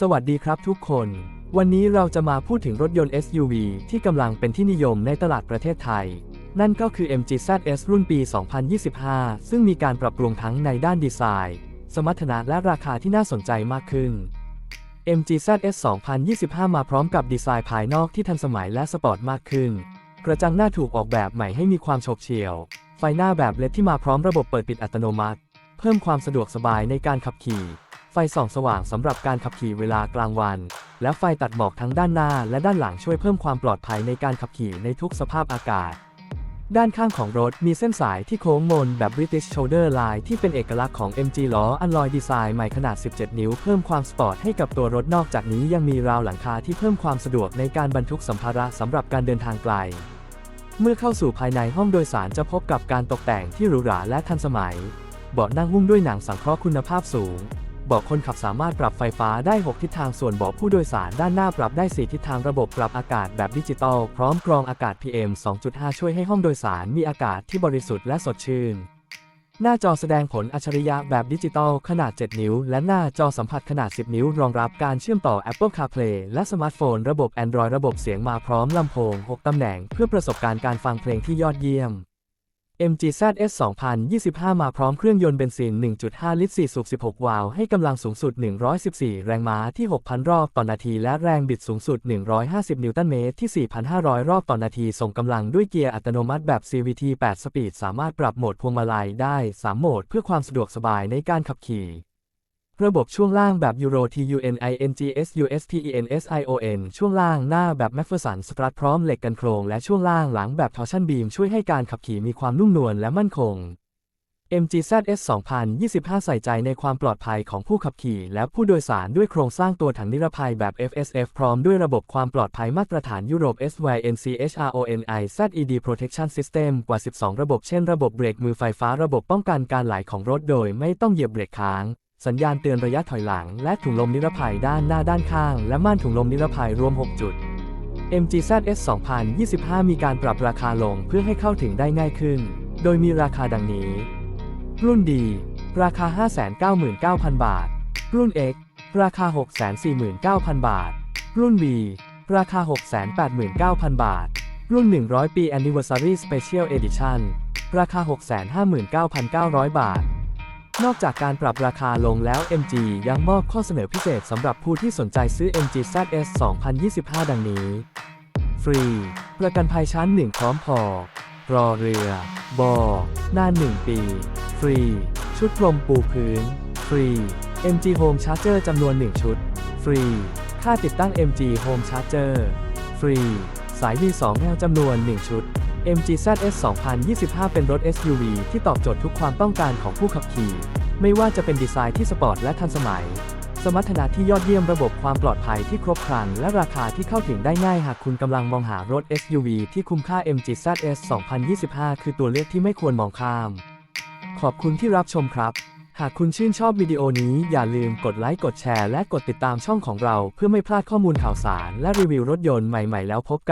สวัสดีครับทุกคน วันนี้เราจะมาพูดถึงรถยนต์ SUV ที่กำลังเป็นที่นิยมในตลาดประเทศไทย นั่นก็คือ MG ZS รุ่นปี 2025 ซึ่งมีการปรับปรุงทั้งในด้านดีไซน์ สมรรถนะและราคาที่น่าสนใจมากขึ้น MG ZS 2025 มาพร้อมกับดีไซน์ภายนอกที่ทันสมัยและสปอร์ตมากขึ้น กระจังหน้าถูกออกแบบใหม่ให้มีความโฉบเฉี่ยว ไฟหน้าแบบเลดที่มาพร้อมระบบเปิดปิดอัตโนมัติ เพิ่มความสะดวกสบายในการขับขี่ ไฟส่องสว่างสำหรับการขับขี่เวลากลางวัน และไฟตัดหมอกทั้งด้านหน้าและด้านหลังช่วยเพิ่มความปลอดภัยในการขับขี่ในทุกสภาพอากาศ ด้านข้างของรถมีเส้นสายที่โค้งมนแบบ British Shoulder Line ที่เป็นเอกลักษณ์ของ MG ล้ออันลอยดีไซน์ใหม่ขนาด 17 นิ้ว เพิ่มความสปอร์ตให้กับตัวรถนอกจากนี้ยังมีราวหลังคาที่เพิ่มความสะดวกในการบรรทุกสัมภาระสำหรับการเดินทางไกล เมื่อเข้าสู่ภายในห้องโดยสารจะพบกับการตกแต่งที่หรูหราและทันสมัย เบาะนั่งหุ้มด้วยหนังสังเคราะห์คุณภาพสูง เบาะคนขับสามารถปรับไฟฟ้าได้ 6 ทิศทางส่วนเบาะผู้โดยสารด้านหน้าปรับได้ 4 ทิศทางระบบปรับอากาศแบบดิจิตอลพร้อมกรองอากาศ PM 2.5 ช่วยให้ห้องโดยสารมีอากาศที่บริสุทธิ์และสดชื่น หน้าจอแสดงผลอัจฉริยะแบบดิจิตอลขนาด 7 นิ้ว และหน้าจอสัมผัสขนาด 10 นิ้ว รองรับการเชื่อมต่อ Apple CarPlay และสมาร์ทโฟน ระบบ Android ระบบเสียงมาพร้อมลำโพง 6 ตำแหน่ง เพื่อประสบการณ์การฟังเพลงที่ยอดเยี่ยม MG ZS 2025 มาพร้อมเครื่องยนต์เบนซิน 1.5 ลิตร 4 สูบ 16 วาล์ว ให้กำลังสูงสุด 114 แรงม้าที่ 6,000 รอบต่อนาที และแรงบิดสูงสุด 150 นิวตันเมตรที่ 4,500 รอบต่อนาที ส่งกำลังด้วยเกียร์อัตโนมัติแบบ CVT 8 สปีด สามารถปรับโหมดพวงมาลัยได้ 3 โหมดเพื่อความสะดวกสบายในการขับขี่ ระบบช่วงล่างแบบ Euro TUNINGS USTENSION ช่วงล่างหน้าแบบ Macpherson Strut พร้อมเหล็กกันโครง และช่วงล่างหลังแบบ Torsion Beam ช่วยให้การขับขี่มีความนุ่มนวลและมั่นคง MG ZS 2025 ใส่ใจในความปลอดภัยของผู้ขับขี่ และผู้โดยสารด้วยโครงสร้างตัวถังนิรภัยแบบ FSF พร้อมด้วยระบบความปลอดภัยมาตรฐานยุโรป SYNCHRONI ZED Protection System กว่า 12 ระบบเช่นระบบเบรกมือไฟฟ้าระบบป้องกันการไหลของรถโดยไม่ต้องเหยียบเบรกค้าง สัญญาณเตือนระยะถอยหลัง และถุงลมนิรภัยด้านหน้าด้านข้าง และม่านถุงลมนิรภัยรวม 6 จุด MG ZS 2025 มีการปรับราคาลงเพื่อให้เข้าถึงได้ง่ายขึ้น โดยมีราคาดังนี้ รุ่นดี ราคา 599,000 บาท รุ่น X ราคา 649,000 บาท รุ่น V ราคา 689,000 บาท รุ่น 100 ปี Anniversary Special Edition ราคา 659,900 บาท นอกจากการปรับราคาลงแล้ว MG ยังมอบข้อเสนอพิเศษสำหรับผู้ที่สนใจซื้อ MG ZS 2025 ดังนี้ ฟรี ประกันภัยชั้น 1 พร้อมพอ รอเรือ บอ นาน 1 ปี ฟรี ชุดพรมปูพื้น ฟรี MG Home Charger จำนวน 1 ชุด ฟรี ค่าติดตั้ง MG Home Charger ฟรี สาย V2 แนวจำนวน 1 ชุด MG ZS 2025 เป็นรถ SUV ที่ตอบโจทย์ทุกความต้องการของผู้ขับขี่ ไม่ว่าจะเป็นดีไซน์ที่สปอร์ตและทันสมัย สมรรถนะที่ยอดเยี่ยมระบบความปลอดภัยที่ครบครัน และราคาที่เข้าถึงได้ง่ายหากคุณกำลังมองหารถ SUV ที่คุ้มค่า MG ZS 2025 คือตัวเลือกที่ไม่ควรมองข้าม ขอบคุณที่รับชมครับ หากคุณชื่นชอบวิดีโอนี้อย่าลืมกดไลค์กดแชร์และกดติดตามช่องของเรา เพื่อไม่พลาดข้อมูลข่าวสาร และรีวิวรถยนต์ใหม่ ๆ แล้วพบกัน